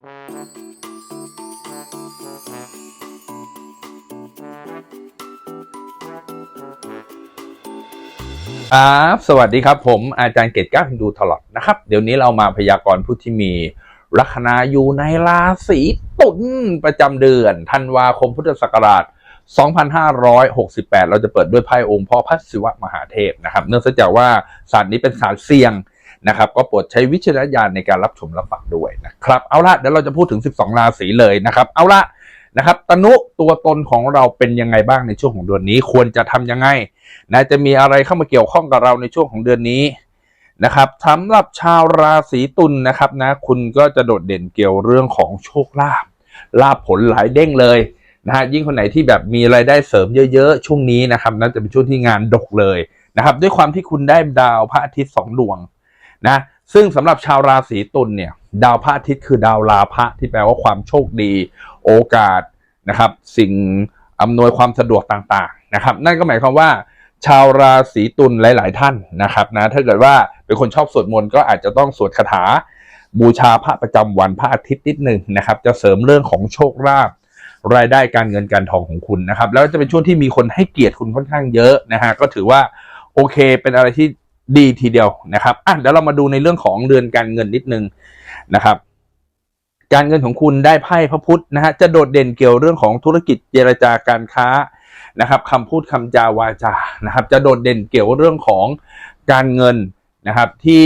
ครับสวัสดีครับผมอาจารย์เกตก้าพินดูตลอดนะครับ เดี๋ยวนี้เรามาพยากรณ์ผู้ที่มีลัคนาอยู่ในราศีตุลประจำเดือนธันวาคมพุทธศักราช 2568 เราจะเปิดด้วยไพ่องค์พ่อพระศิวะมหาเทพนะครับ เนื่องจากว่าศาสตร์นี้เป็นศาสตร์เสี่ยง นะครับก็โปรดใช้วิจารณญาณในการรับชมรับฟังด้วยนะครับเอาละเดี๋ยวเราจะพูดถึง 12 ราศีเลยนะครับเอาละนะครับตนุตัวตนของเราเป็นยังไงบ้างในช่วงของเดือนนี้ ควรจะทำยังไงนะจะมีอะไรเข้ามาเกี่ยวข้องกับเราในช่วงของเดือนนี้นะครับสำหรับชาวราศีตุลนะครับนะคุณก็จะโดดเด่นเกี่ยวเรื่องของโชคลาภลาภผลหลายเด้งเลยนะฮะยิ่งคนไหนที่แบบมีรายได้เสริมเยอะๆ ช่วงนี้นะครับน่าจะเป็นช่วงที่งานดกเลยนะครับด้วยความที่คุณได้ดาวพระอาทิตย์สองดวง นะซึ่งสำหรับชาวราศีตุลเนี่ยดาวพระอาทิตย์คือดาวลาภะที่แปลว่าความโชคดี โอกาสนะครับสิ่งอำนวยความสะดวกต่างๆนะครับนั่นก็หมายความว่า ชาวราศีตุลหลาย ๆ ท่านนะครับนะถ้าเกิดว่าเป็นคนชอบสวดมนต์ก็อาจจะต้องสวดคาถา บูชาพระประจำวันพระอาทิตย์นิดหนึ่งนะครับจะเสริมเรื่องของโชคลาภรายได้การเงินการทองของคุณนะครับแล้วจะเป็นช่วงที่มีคนให้เกียรติคุณค่อนข้างเยอะนะฮะก็ถือว่าโอเคเป็นอะไรที่ ดีทีเดียวนะครับอะเดี๋ยวเรามาดูในเรื่องของเรือนการเงินนิดนึงนะครับ การเงินของคุณได้ไพ่พระพุธนะฮะจะโดดเด่นเกี่ยวเรื่องของธุรกิจเจรจาการค้านะครับคำพูดคำจาวาจานะครับ จะโดดเด่นเกี่ยวเรื่องของการเงินนะครับที่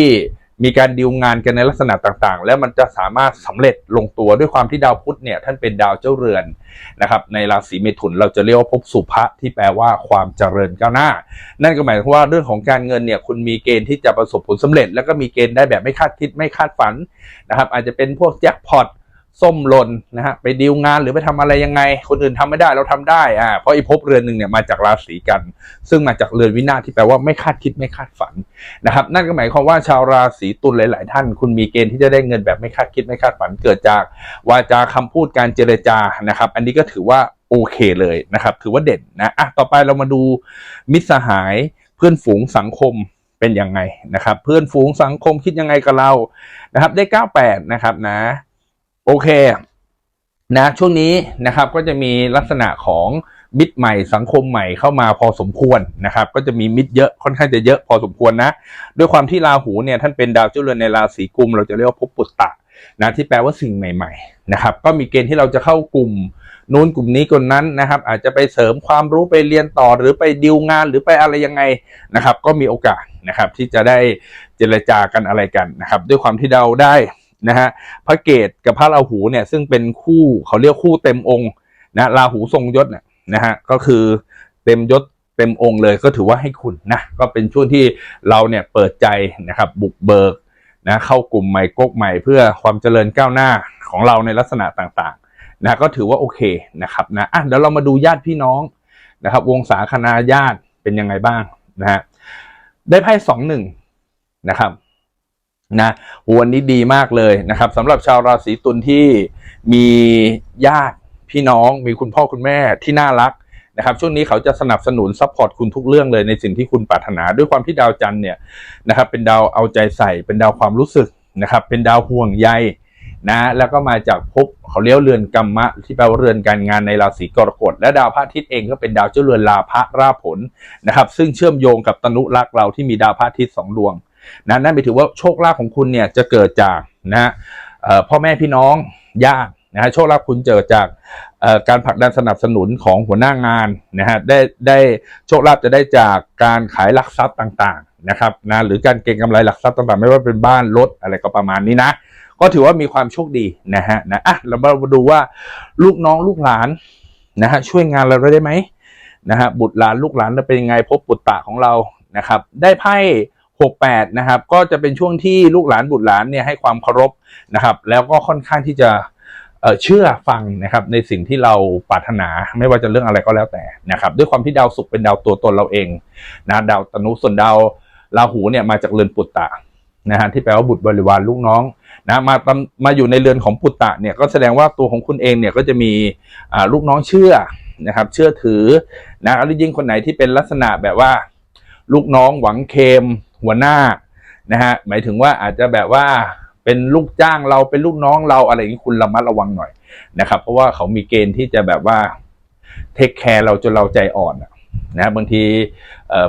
มีการดีลงานกันในลักษณะต่างๆ แล้วมันจะสามารถสำเร็จลงตัวด้วยความที่ดาวพุธเนี่ยท่านเป็นดาวเจ้าเรือนนะครับในราศีเมถุนเราจะเรียกว่าภพสุภะที่แปลว่าความเจริญก้าวหน้า นั่นก็หมายความว่าเรื่องของการเงินเนี่ยคุณมีเกณฑ์ที่จะประสบผลสำเร็จ แล้วก็มีเกณฑ์ได้แบบไม่คาดคิดไม่คาดฝันนะครับอาจจะเป็นพวกแจ็คพอต ส้มหล่นนะฮะไปดีลงานหรือไปทำอะไรยังไง คนอื่นทำไม่ได้เราทำได้อ่าเพราะอีภพเรือนหนึ่งเนี่ยมาจากราศีกัน ซึ่งมาจากเรือนวินาศที่แปลว่าไม่คาดคิดไม่คาดฝันนะครับนั่นก็หมายความว่าชาวราศีตุลหลาย ๆ ท่าน คุณมีเกณฑ์ที่จะได้เงินแบบไม่คาดคิดไม่คาดฝัน เกิดจากวาจาคำพูดการเจรจานะครับ อันนี้ก็ถือว่าโอเคเลยนะครับถือว่าเด่นนะอะต่อไปเรามาดูมิตรสหายเพื่อนฝูงสังคมเป็นยังไงนะครับ เพื่อนฝูงสังคมคิดยังไงกับเรานะครับได้ 98 นะครับนะ โอเคนะช่วงนี้นะครับก็จะมีลักษณะของมิตรใหม่สังคมใหม่เข้ามาพอสมควรนะครับ ก็จะมีมิตรเยอะค่อนข้างจะเยอะพอสมควรนะ ด้วยความที่ราหูเนี่ยท่านเป็นดาวเจ้าเรือนในราศีกุม เราจะเรียกว่าภพปุตตะนะที่แปลว่าสิ่งใหม่ๆนะครับก็มีเกณฑ์ที่เราจะเข้ากลุ่มนู้นกลุ่มนี้กลุ่มนั้นนะครับ อาจจะไปเสริมความรู้ไปเรียนต่อหรือไปดิวงานหรือไปอะไรยังไงนะครับ ก็มีโอกาสนะครับที่จะได้เจรจากันอะไรกันนะครับ ด้วยความที่เราได้ นะฮะพระเกตกับพระราหูเนี่ยซึ่งเป็นคู่เขาเรียกคู่เต็มองค์นะราหูทรงยศเนี่ยนะฮะก็คือเต็มยศเต็มองค์เลยก็ถือว่าให้คุณนะก็เป็นช่วงที่เราเนี่ยเปิดใจนะครับบุกเบิกนะเข้ากลุ่มใหม่กกใหม่เพื่อความเจริญก้าวหน้าของเราในลักษณะต่างๆนะก็ถือว่าโอเคนะครับนะอะเดี๋ยวเรามาดูญาติพี่น้องนะครับ วงศาคณาญาติเป็นยังไงบ้างนะฮะได้ไพ่สองหนึ่งนะครับ นะวันนี้ดีมากเลยนะครับสำหรับชาวราศีตุลที่มีญาติพี่น้องมีคุณพ่อคุณแม่ที่น่ารักนะครับช่วงนี้เขาจะสนับสนุนซัพพอร์ตคุณทุกเรื่องเลยในสิ่งที่คุณปรารถนาด้วยความที่ดาวจันทร์เนี่ยนะครับเป็นดาวเอาใจใส่ เป็นดาวความรู้สึกนะครับเป็นดาวห่วงใยนะแล้วก็มาจากภพเขาเรียกเรือนกรรมะ ที่แปลว่าเรือนการงานในราศีกรกฎและดาวพระอาทิตย์เองก็เป็นดาวเจ้าเรือนลาภะราผลนะครับซึ่งเชื่อมโยงกับตนุรักษ์เราที่มีดาวพระอาทิตย์สองดวง นะนั่นหมายถึงว่าโชคลาภของคุณเนี่ยจะเกิดจากนะพ่อแม่พี่น้องญาตินะฮะโชคลาภคุณเกิดจากการผลักดันสนับสนุนของหัวหน้างานนะฮะได้ได้โชคลาภจะได้จากการขายหลักทรัพย์ต่างๆนะครับนะหรือการเก็งกำไรหลักทรัพย์ต่างๆ ไม่ว่าเป็นบ้านรถอะไรก็ประมาณนี้นะ ก็ถือว่ามีความโชคดีนะฮะนะอะเรามาดูว่าลูกน้องลูกหลานนะฮะช่วยงานเราได้ไหมนะฮะบุตรหลานลูกหลานเราเป็นยังไงพบปุตตะของเรานะครับ ได้ไพ่ 68นะครับก็จะเป็นช่วงที่ลูกหลานบุตรหลานเนี่ยให้ความเคารพนะครับแล้วก็ค่อนข้างที่จะเชื่อฟังนะครับในสิ่งที่เราปรารถนาไม่ว่าจะเรื่องอะไรก็แล้วแต่นะครับด้วยความที่ดาวศุกร์เป็นดาวตัวตนเราเองนะดาวตนุส่วนดาวราหูเนี่ยมาจากเรือนปุตตะนะฮะที่แปลว่าบุตรบริวารลูกน้องนะมาตำมาอยู่ในเรือนของปุตตะเนี่ยก็แสดงว่าตัวของคุณเองเนี่ยก็จะมีลูกน้องเชื่อนะครับเชื่อถือนะแล้วยิ่งคนไหนที่เป็นลักษณะแบบว่า ลูกน้องหวังเคม หัวหน้านะฮะหมายถึงว่าอาจจะแบบว่าเป็นลูกจ้างเราเป็นลูกน้องเราอะไรอย่างนี้คุณระมัดระวังหน่อยนะครับ เพราะว่าเขามีเกณฑ์ที่จะแบบว่าเทคแคร์เราจนเราใจอ่อนนะบางที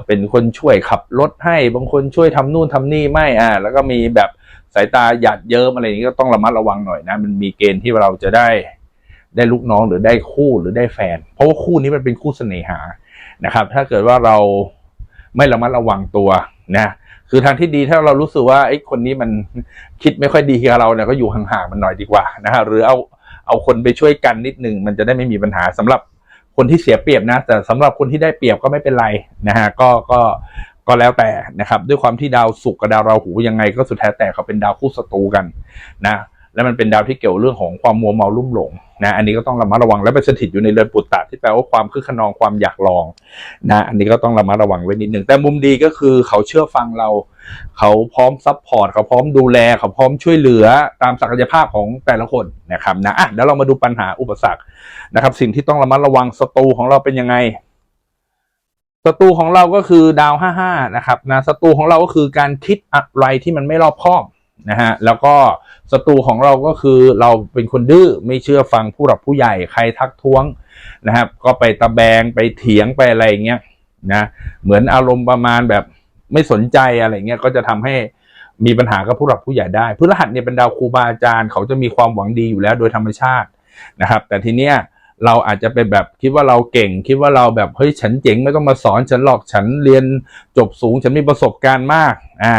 เป็นคนช่วยขับรถให้บางคนช่วยทำนู่นทำนี่ไม่อ่าแล้วก็มีแบบสายตาหยาดเยิ้มอะไรอย่างนี้ก็ต้องระมัดระวังหน่อยนะมันมีเกณฑ์ที่เราจะได้ได้ลูกน้องหรือได้คู่หรือได้แฟน เพราะว่าคู่นี้มันเป็นคู่เสน่หานะครับ ถ้าเกิดว่าเราไม่ระมัดระวังตัวนะ คือทางที่ดีถ้าเรารู้สึกว่าไอ้คนนี้มันคิดไม่ค่อยดีกับเราเนี่ยก็อยู่ห่างๆมันหน่อยดีกว่านะฮะหรือเอาเอาคนไปช่วยกันนิดนึงมันจะได้ไม่มีปัญหาสำหรับคนที่เสียเปรียบนะ แต่สำหรับคนที่ได้เปรียบก็ไม่เป็นไรนะฮะก็ก็ก็แล้วแต่นะครับ ด้วยความที่ดาวศุกร์กับดาวราหูยังไง ก็สุดแท้แต่เขาเป็นดาวคู่ศัตรูกันนะแล้วมันเป็นดาวที่เกี่ยวเรื่องของความมัวเมาลุ่มหลง นะอันนี้ก็ต้องระมัดระวังและไปสถิตอยู่ในเรือนปุตตะที่แปลว่าความคึกขนองความอยากลองนะอันนี้ก็ต้องระมัดระวังไว้นิดหนึ่งแต่มุมดีก็คือเขาเชื่อฟังเรา เขาพร้อมซัพพอร์ตเขาพร้อมดูแล เขาพร้อมช่วยเหลือตามศักยภาพของแต่ละคนนะครับนะอะเดี๋ยวเรามาดูปัญหาอุปสรรคนะครับ สิ่งที่ต้องระมัดระวังศัตรูของเราเป็นยังไงศัตรูของเราก็คือดาวห้าห้านะครับนะศัตรูของเราก็คือการคิดอะไรที่มันไม่รอบคอบ นะฮะแล้วก็ศัตรูของเราก็คือเราเป็นคนดื้อไม่เชื่อฟังผู้หลักผู้ใหญ่ใครทักท้วงนะครับ ก็ไปตะแบงไปเถียงไปอะไรอย่างเงี้ยนะเหมือนอารมณ์ประมาณแบบไม่สนใจอะไรเงี้ยก็จะทำให้มีปัญหากับผู้หลักผู้ใหญ่ได้พฤหัสเนี่ยเป็นดาวครูบาอาจารย์เขาจะมีความหวังดีอยู่แล้วโดยธรรมชาตินะครับ แต่ทีเนี้ยเราอาจจะเป็นแบบคิดว่าเราเก่ง คิดว่าเราแบบเฮ้ยฉันเจ๋งไม่ต้องมาสอนฉันหรอกฉันเรียนจบสูง ฉันมีประสบการณ์มากอ่า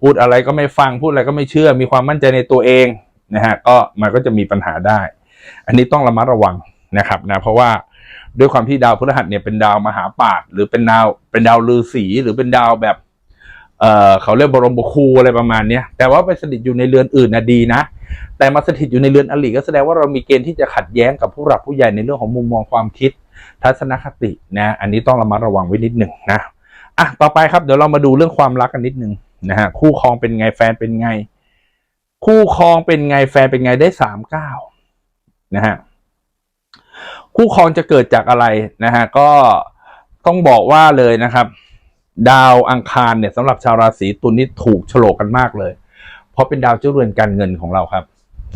พูดอะไรก็ไม่ฟังพูดอะไรก็ไม่เชื่อ มีความมั่นใจในตัวเองนะฮะก็มันก็จะมีปัญหาได้ อันนี้ต้องระมัดระวังนะครับนะเพราะว่าด้วยความที่ดาวพฤหัสเนี่ยเป็นดาวมหาปาฏหรือเป็นดาวเป็นดาวฤาษีหรือเป็นดาวแบบเออเขาเรียกบรมบคูอะไรประมาณเนี้ยแต่ว่าไปสถิตอยู่ในเรือนอื่นนะดีนะ แต่มาสถิตอยู่ในเรือนอลิก็แสดงว่าเรามีเกณฑ์ที่จะขัดแย้งกับผู้หลักผู้ใหญ่ในเรื่องของมุมมองความคิด ทัศนคตินะ อันนี้ต้องระมัดระวังไว้นิดหนึ่งนะอะต่อไปครับเดี๋ยวเรามาดูเรื่องความรักกันนิดหนึ่ง นะฮะคู่ครองเป็นไงแฟนเป็นไง คู่ครองเป็นไงแฟนเป็นไงได้สามเก้านะฮะคู่ครองจะเกิดจากอะไรนะฮะก็ต้องบอกว่าเลยนะครับ ดาวอังคารเนี่ยสำหรับชาวราศีตุลนี่ถูกโฉลกกันมากเลย เพราะเป็นดาวเจ้าเรือนการเงินของเราครับ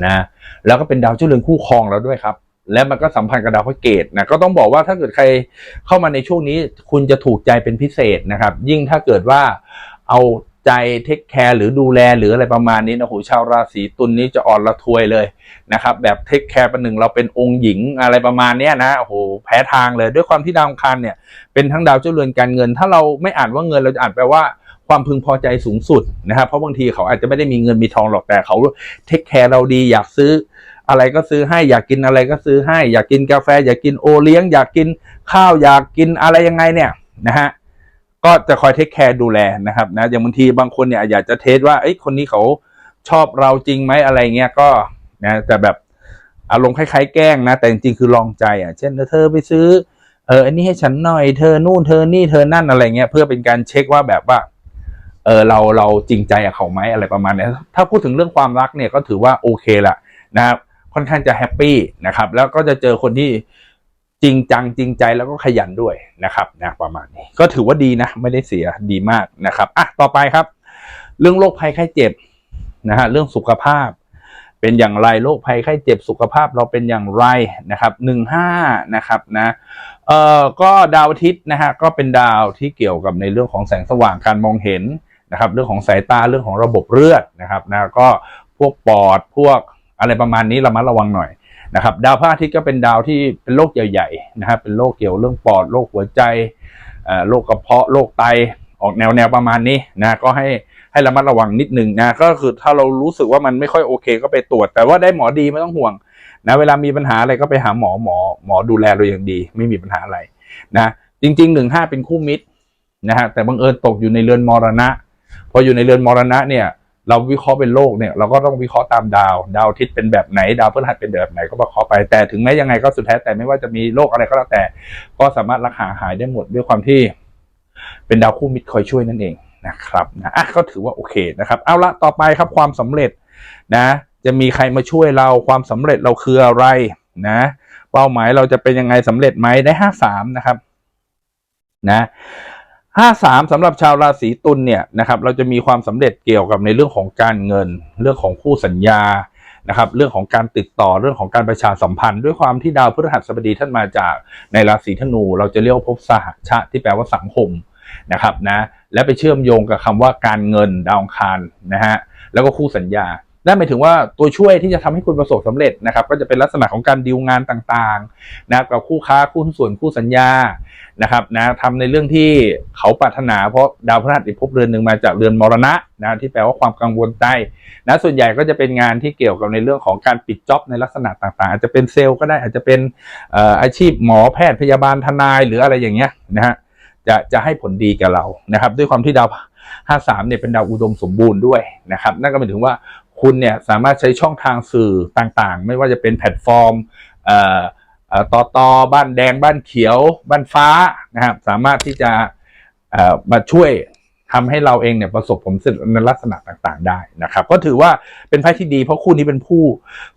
นะแล้วก็เป็นดาวเจ้าเรือนคู่ครองเราด้วยครับ และมันก็สัมพันธ์กับดาวพระเกตนะก็ต้องบอกว่าถ้าเกิดใครเข้ามาในช่วงนี้ คุณจะถูกใจเป็นพิเศษนะครับ ยิ่งถ้าเกิดว่าเอา ใจเทคแคร์หรือดูแลหรืออะไรประมาณนี้นะโหชาวราศีตุลนี้จะอ่อนละทวยเลยนะครับแบบเทคแคร์ประหนึ่งเราเป็นองค์หญิงอะไรประมาณนี้นะโอ้โหแพ้ทางเลยด้วยความที่ดาวอังคารเนี่ยเป็นทั้งดาวเจ้าเรือนการเงิน ถ้าเราไม่อ่านว่าเงินเราจะอ่านแปลว่าความพึงพอใจสูงสุดนะครับเพราะบางทีเขาอาจจะไม่ได้มีเงินมีทองหรอกแต่เขาเทคแคร์เราดีอยากซื้ออะไรก็ซื้อให้อยากกินอะไรก็ซื้อให้ อยากกินกาแฟ อยากกินโอเลี้ยง อยากกินข้าวอยากกินอะไรยังไงเนี่ยนะฮะ ก็จะคอยเทคแคร์ดูแลนะครับนะอย่างบางทีบางคนเนี่ยอยากจะเทสว่าไอ้ยคนนี้เขาชอบเราจริงไหมอะไรเงี้ยก็นะแต่แบบอารมณ์คล้ายๆแกล้งนะ แต่จริงๆคือลองใจอะ เช่นเธอไปซื้อเอออันนี้ให้ฉันหน่อยเธอนู่นเธอนี่เธอนั่นอะไรเงี้ยเพื่อเป็นการเช็คว่าแบบว่าเออเราเราจริงใจกับเขาไหมอะไรประมาณนี้ถ้าพูดถึงเรื่องความรักเนี่ยก็ถือว่าโอเคแหละนะครับค่อนข้างจะแฮปปี้นะครับแล้วก็จะเจอคนที่ จริงจังจริงใจแล้วก็ขยันด้วยนะครับนะประมาณนี้ก็ถือว่าดีนะ ไม่ได้เสียดีมากนะครับอะต่อไปครับ เรื่องโรคภัยไข้เจ็บนะฮะเรื่องสุขภาพ เป็นอย่างไรโรคภัยไข้เจ็บสุขภาพเราเป็นอย่างไรนะครับหนึ่งห้านะครับนะเอ่อก็ดาวอาทิตย์นะฮะก็เป็นดาวที่เกี่ยวกับในเรื่องของแสงสว่างการมองเห็นนะครับ เรื่องของสายตาเรื่องของระบบเลือดนะครับนะก็พวกปอดพวกอะไรประมาณนี้ระมัดระวังหน่อย นะครับดาวพระอาทิตย์ก็เป็นดาวที่เป็นโรคใหญ่ๆนะครับเป็นโรคเกี่ยวเรื่องปอดโรคหัวใจโรคกระเพาะโรคไตออกแนวแนวประมาณนี้นะก็ให้ให้ระมัดระวังนิดหนึ่งนะก็คือถ้าเรารู้สึกว่ามันไม่ค่อยโอเค ก็ไปตรวจ แต่ว่าได้หมอดีไม่ต้องห่วงนะเวลามีปัญหาอะไรก็ไปหาหมอหมอหมอดูแลเราอย่างดี ไม่มีปัญหาอะไรนะจริงๆหนึ่งห้าเป็นคู่มิตรนะฮะแต่บังเอิญตกอยู่ในเรือนมรณะ พออยู่ในเรือนมรณะเนี่ย เราวิเคราะห์เป็นโลกเนี่ยเราก็ต้องวิเคราะห์ตามดาว ดาวทิศเป็นแบบไหนดาวพฤหัสเป็นแบบไหนก็วิเคาะไปแต่ถึงแม้ยังไงก็สุดแท้แต่ไม่ว่าจะมีโรคอะไรก็แล้วแต่ ก็สามารถรักษาหายได้หมดด้วยความที่ เป็นดาวคู่มิตรคอยช่วยนั่นเองนะครับนะอะก็ถือว่าโอเคนะครับ เอาละต่อไปครับความสำเร็จนะ จะมีใครมาช่วยเราความสำเร็จเราคืออะไรนะ เป้าหมายเราจะเป็นยังไงสำเร็จไหมได้ห้าสามนะครับ นะ ห้าสามสำหรับชาวราศีตุลเนี่ยนะครับเราจะมีความสำเร็จเกี่ยวกับในเรื่องของการเงิน เรื่องของคู่สัญญานะครับเรื่องของการติดต่อเรื่องของการประชาสัมพันธ์ ด้วยความที่ดาวพฤหัสบดีท่านมาจากในราศีธนู เราจะเรียกว่าภพสหชาติที่แปลว่าสังคมนะครับนะและไปเชื่อมโยงกับคำว่าการเงินดาวองคารนะฮะแล้วก็คู่สัญญา นั่นหมายถึงว่าตัวช่วยที่จะทำให้คุณประสบสำเร็จนะครับ ก็จะเป็นลักษณะของการดีลงานต่างๆนะครับกับคู่ค้าคู่ส่วนคู่สัญญานะครับนะทำในเรื่องที่เขาปรารถนาเพราะดาวพฤหัสอีกภพเรือนหนึ่งมาจากเรือนมรณะนะที่แปลว่าความกังวลใจนะส่วนใหญ่ก็จะเป็นงานที่เกี่ยวกับในเรื่องของการปิดจ็อบในลักษณะต่างๆ อาจจะเป็นเซลล์ก็ได้อาจจะเป็นเอ่ออาชีพหมอแพทย์พยาบาลทนายหรืออะไรอย่างเงี้ยนะฮะจะจะให้ผลดีกับเรานะครับ ด้วยความที่ดาว53เนี่ยเป็นดาวอุดมสมบูรณ์ด้วยนะครับ นั่นก็หมายถึงว่า คุณเนี่ยสามารถใช้ช่องทางสื่อต่างๆ ไม่ว่าจะเป็นแพลตฟอร์มเอ่อต่อบ้านแดงบ้านเขียว บ้านฟ้านะครับสามารถที่จะเอ่อมาช่วยทำให้เราเองเนี่ยประสบผลสำเร็จในลักษณะต่างๆ ได้นะครับ ก็ถือว่าเป็นไพ่ที่ดี เพราะคู่นี้เป็นผู้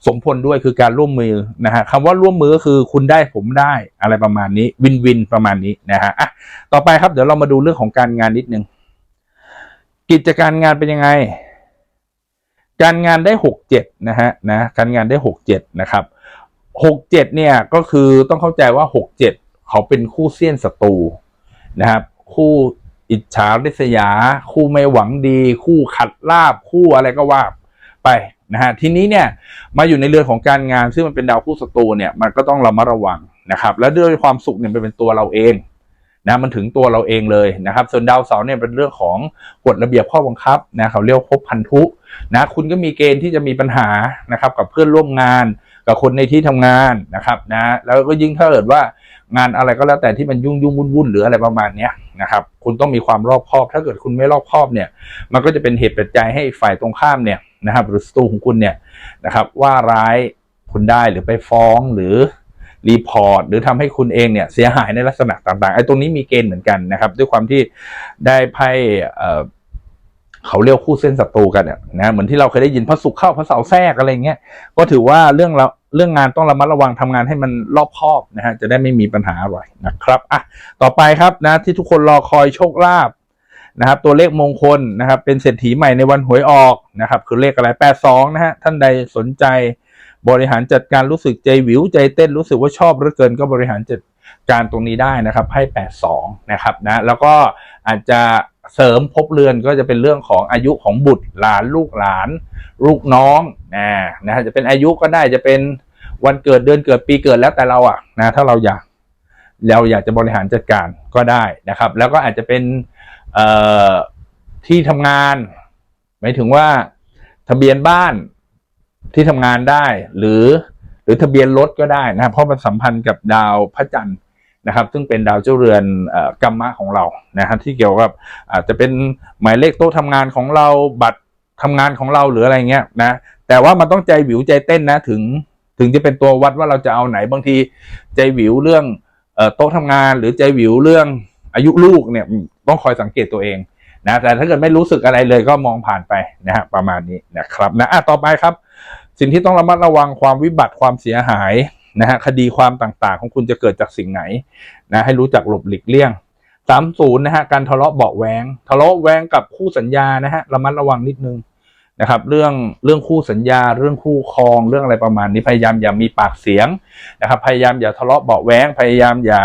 สมพลด้วยคือการร่วมมือนะฮะคำว่าร่วมมือก็คือคุณได้ผมได้อะไรประมาณนี้วินวินประมาณนี้นะฮะอะต่อไปครับเดี๋ยวเรามาดูเรื่องของการงานนิดนึงกิจการงานเป็นยังไง การงานได้หกเจ็ดนะฮะนะการงานได้หกเจ็ดนะครับหกเจ็ดเนี่ยก็คือต้องเข้าใจว่าหกเจ็ดเขาเป็นคู่เสี้ยนศัตรูนะครับ คู่อิจฉาริษยา คู่ไม่หวังดี คู่ขัดลาบคู่อะไรก็ว่าไปนะฮะทีนี้เนี่ยมาอยู่ในเรือนของการงานซึ่งมันเป็นดาวคู่ศัตรูเนี่ยมันก็ต้องระมัดระวังนะครับ และด้วยความสุขเนี่ยเป็นตัวเราเอง นะมันถึงตัวเราเองเลยนะครับ ส่วนดาวเสาร์เนี่ยเป็นเรื่องของกฎระเบียบข้อบังคับนะเขาเรียกว่าภพพันธุนะคุณก็มีเกณฑ์ที่จะมีปัญหานะครับกับเพื่อนร่วมงานกับคนในที่ทำงานนะครับนะแล้วก็ยิ่งถ้าเกิดว่างานอะไรก็แล้วแต่ที่มันยุ่งยุ่งวุ่นวุ่นหรืออะไรประมาณนี้นะครับคุณต้องมีความรอบคอบ ถ้าเกิดคุณไม่รอบคอบเนี่ย มันก็จะเป็นเหตุปัจจัยให้ฝ่ายตรงข้ามเนี่ยนะครับหรือศัตรูของคุณเนี่ยนะครับว่าร้ายคุณได้หรือไปฟ้องหรือ รีพอร์ตหรือทำให้คุณเองเนี่ยเสียหายในลักษณะต่างๆไอ้ตรงนี้มีเกณฑ์เหมือนกันนะครับ ด้วยความที่ได้ไพ่เขาเรียกคู่เส้นศัตรูกันเนี่ยนะเหมือนที่เราเคยได้ยินพระศุกเข้าพระเสาแทรกอะไรเงี้ยก็ถือว่าเรื่องเราเรื่องงานต้องระมัดระวังทำงานให้มันรอบคอบนะฮะจะได้ไม่มีปัญหาอะไรนะครับอะต่อไปครับนะที่ทุกคนรอคอยโชคลาภนะครับตัวเลขมงคลนะครับเป็นเศรษฐีใหม่ในวันหวยออกนะครับคือเลขอะไร 82 นะฮะท่านใดสนใจ บริหารจัดการรู้สึกใจหวิวใจเต้นรู้สึกว่าชอบเหลือเกินก็บริหารจัดการตรงนี้ได้นะครับให้82นะครับนะแล้วก็อาจจะเสริมภพเรือนก็จะเป็นเรื่องของอายุของบุตรหลานลูกหลาน ลูกน้องนะนะจะเป็นอายุก็ได้จะเป็นวันเกิดเดือนเกิดปีเกิดแล้วแต่เราอะนะถ้าเราอยากเราอยากจะบริหารจัดการก็ได้นะครับ แล้วก็อาจจะเป็นที่ทำงาน หมายถึงว่าทะเบียนบ้าน ที่ทำงานได้ หรือหรือทะเบียนรถก็ได้นะครับเพราะมันสัมพันธ์กับดาวพระจันทร์นะครับ ซึ่งเป็นดาวเจ้าเรือนอกรรมะของเรานะครับที่เกี่ยวกับอาจจะเป็นหมายเลขโต๊ะทำงานของเราบัตรทำงานของเราหรืออะไรเงี้ยนะแต่ว่ามันต้องใจหวิวใจเต้นนะถึงถึงจะเป็นตัววัดว่าเราจะเอาไหนบางทีใจหวิวเรื่องโต๊ะทำงาน หรือใจหวิวเรื่องอายุลูกเนี่ยต้องคอยสังเกตตัวเองนะแต่ถ้าเกิดไม่รู้สึกอะไรเลยก็มองผ่านไปนะฮะประมาณนี้นะครับนะอะต่อไปครับ สิ่งที่ต้องระมัดระวังความวิบัติความเสียหายนะฮะคดีความต่างๆ ของคุณจะเกิดจากสิ่งไหนนะให้รู้จักหลบหลีกเลี่ยงสามศูนย์นะฮะการทะเลาะเบาะแวงทะเลาะแวงกับคู่สัญญานะฮะระมัดระวังนิดนึงนะครับเรื่องเรื่องคู่สัญญา เรื่องคู่ครองเรื่องอะไรประมาณนี้พยายามอย่ามีปากเสียงนะครับพยายามอย่าทะเลาะเบาะแวงพยายามอย่า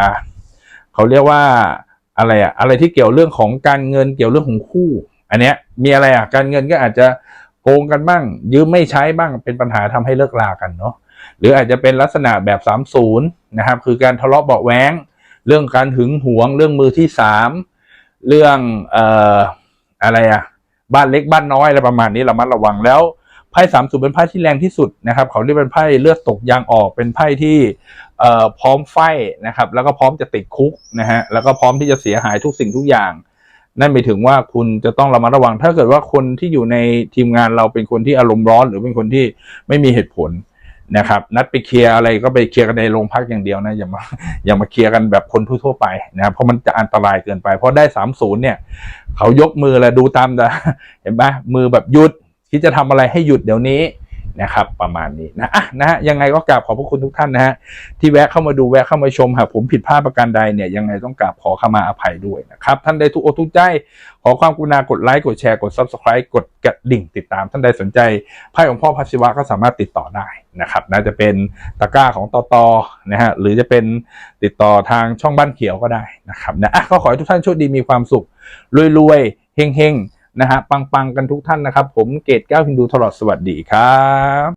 เขาเรียกว่าอะไรอะอะไรที่เกี่ยวเรื่องของการเงินเกี่ยวเรื่องของคู่ อันเนี้ยมีอะไรอะการเงินก็อาจจะ โกงกันบ้าง ยืมไม่ใช้บ้างเป็นปัญหาทำให้เลิกลากันเนาะหรืออาจจะเป็นลักษณะแบบ 30นะครับ คือการทะเลาะเบาะแวงเรื่องการหึงหวง เรื่องมือที่สามเรื่องเอ่ออะไรอะบ้านเล็กบ้านน้อยอะไรประมาณนี้เรามัดระวังแล้วไพ่สามสูเป็นไพ่ที่แรงที่สุดนะครับ เขาเรียกเป็นไพ่เลือดตกยางออกเป็นไพ่ที่เอ่อพร้อมไฟนะครับ แล้วก็พร้อมจะติดคุกนะฮะแล้วก็พร้อมที่จะเสียหายทุกสิ่งทุกอย่าง นั่นหมายถึงว่าคุณจะต้องระมัดระวัง ถ้าเกิดว่าคนที่อยู่ในทีมงานเราเป็นคนที่อารมณ์ร้อน หรือเป็นคนที่ไม่มีเหตุผลนะครับ นัดไปเคลียร์อะไรก็ไปเคลียร์กันในโรงพักอย่างเดียวนะอย่ามาอย่ามาเคลียร์กันแบบคนทั่วๆไปนะครับเพราะมันจะอันตรายเกินไป เพราะได้สามศูนย์เนี่ย เขายกมือแล้วดูตามแต่เห็นปะมือแบบหยุดคิดจะทำอะไรให้หยุดเดี๋ยวนี้ นะครับ ประมาณนี้นะอะนะฮะยังไงก็กราบขอบพระคุณทุกท่านนะฮะที่แวะเข้ามาดูแวะเข้ามาชมหากผมผิดพลาดประการใดเนี่ยยังไงต้องกราบขอขมาอภัยด้วยนะครับ ท่านใดทุกอกทุกใจ ขอความกรุณากดไลค์กดแชร์กด subscribe กดกระดิ่งติดตาม ท่านใดสนใจไพ่ของพ่อพัชวะก็สามารถติดต่อได้นะครับน่าจะเป็นตะกร้าของตอตอนะฮะหรือจะเป็นติดต่อทางช่องบ้านเขียวก็ได้นะครับนะอะก็ขอให้ทุกท่านโชคดีมีความสุขรวยๆเฮงๆ นะฮะปังๆกันทุกท่านนะครับ ผมเกตแก้วฮินดูตลอดสวัสดีครับ